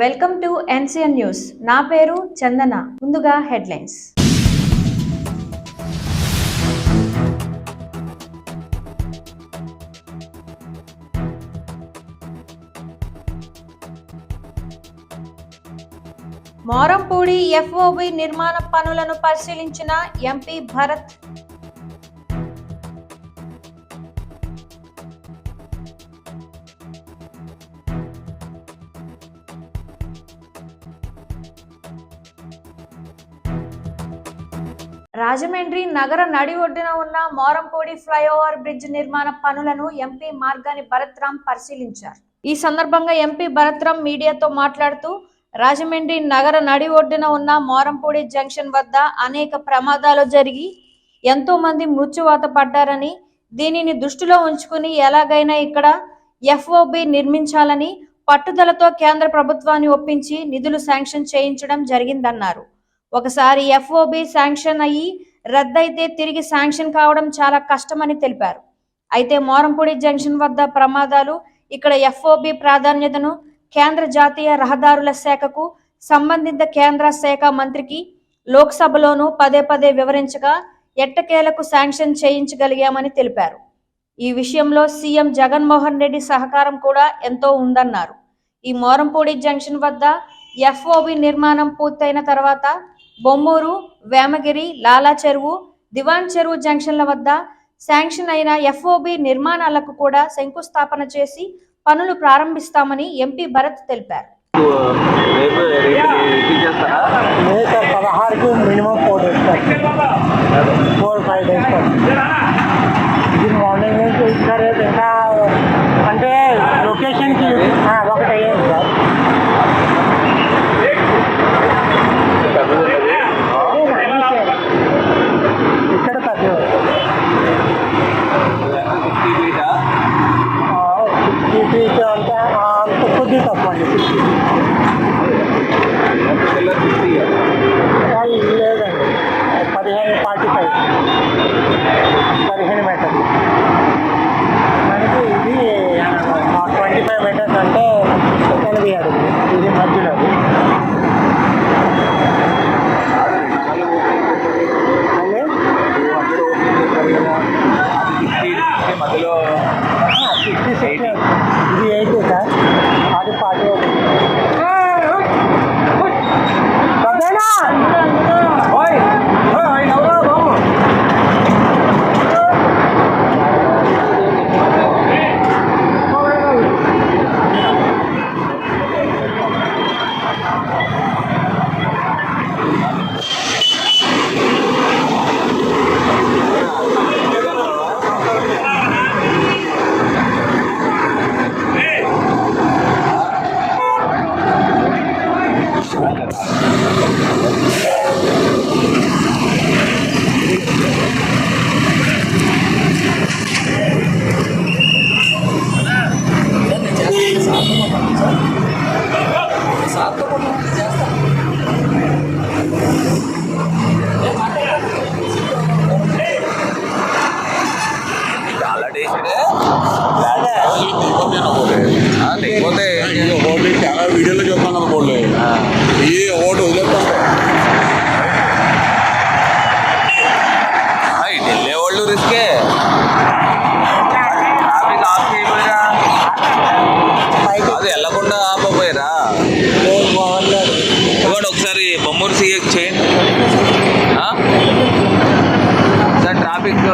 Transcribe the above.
Welcome to NCN news. నా పేరు చందన. ముందుగా హెడ్లైన్స్. మోరంపూడి ఎఫ్ఓబి నిర్మాణ పనులను పరిశీలించిన ఎంపీ భరత్ రాజమండ్రి నగర నడి ఒడ్డున ఉన్న మోరంపూడి ఫ్లైఓవర్ బ్రిడ్జ్ నిర్మాణ పనులను ఎంపీ మార్గాని భరత్రామ్ పరిశీలించారు. ఈ సందర్భంగా ఎంపీ భరత్రామ్ మీడియాతో మాట్లాడుతూ రాజమండ్రి నగర నడి ఒడ్డున ఉన్న మోరంపూడి జంక్షన్ వద్ద అనేక ప్రమాదాలు జరిగి ఎంతో మంది మృత్యువాత పడ్డారని దీనిని దృష్టిలో ఉంచుకుని ఎలాగైనా ఇక్కడ ఎఫ్ఓబి నిర్మించాలని పట్టుదలతో కేంద్ర ప్రభుత్వాన్ని ఒప్పించి నిధులు శాంక్షన్ చేయించడం జరిగిందన్నారు. ఒకసారి ఎఫ్ఓబి శాంక్షన్ అయ్యి రద్దయితే తిరిగి శాంక్షన్ కావడం చాలా కష్టమని తెలిపారు. అయితే మోరంపూడి జంక్షన్ వద్ద ప్రమాదాలు ఇక్కడ ఎఫ్ఓబి ప్రాధాన్యతను కేంద్ర జాతీయ రహదారుల శాఖకు సంబంధిత కేంద్ర శాఖ మంత్రికి లోక్సభలోనూ పదే పదే వివరించగా ఎట్టకేలకు శాంక్షన్ చేయించగలిగామని తెలిపారు. ఈ విషయంలో సీఎం జగన్మోహన్ రెడ్డి సహకారం కూడా ఎంతో ఉందన్నారు. ఈ మోరంపూడి జంక్షన్ వద్ద ఎఫ్ఓబి నిర్మాణం పూర్తయిన తర్వాత బొమ్మూరు వేమగిరి లాలా చెరువు దివాన్ చెరువు జంక్షన్ల వద్ద శాంక్షన్ అయిన ఎఫ్ఓబి నిర్మాణాలకు కూడా శంకుస్థాపన చేసి పనులు ప్రారంభిస్తామని ఎంపీ భరత్ తెలిపారు. పదహారుకు minimum four days four five days పదిహేను ఫార్టీ ఫైవ్ పదిహేను మీటర్లు మనకి ఇది ట్వంటీ ఫైవ్ మీటర్స్ అంటే ఎనభై అడుగులు ఇది మధ్యలో చాలా టేస్ట్ లేకపోతే ఓట్లు చాలా వీడియోలో చూస్తాను అనుకోండి ఈ ఓటు వదిలేస్తాను ఇటు వెళ్ళే వాళ్ళు రిస్కే. ట్రాఫిక్ ఆఫ్ చేయపోయారా అది వెళ్ళకుండా ఆపపోయారా బాగున్నారు ఇవ్వండి ఒకసారి బొమ్మూరు సీఎక్ చేయండి. Sir traffic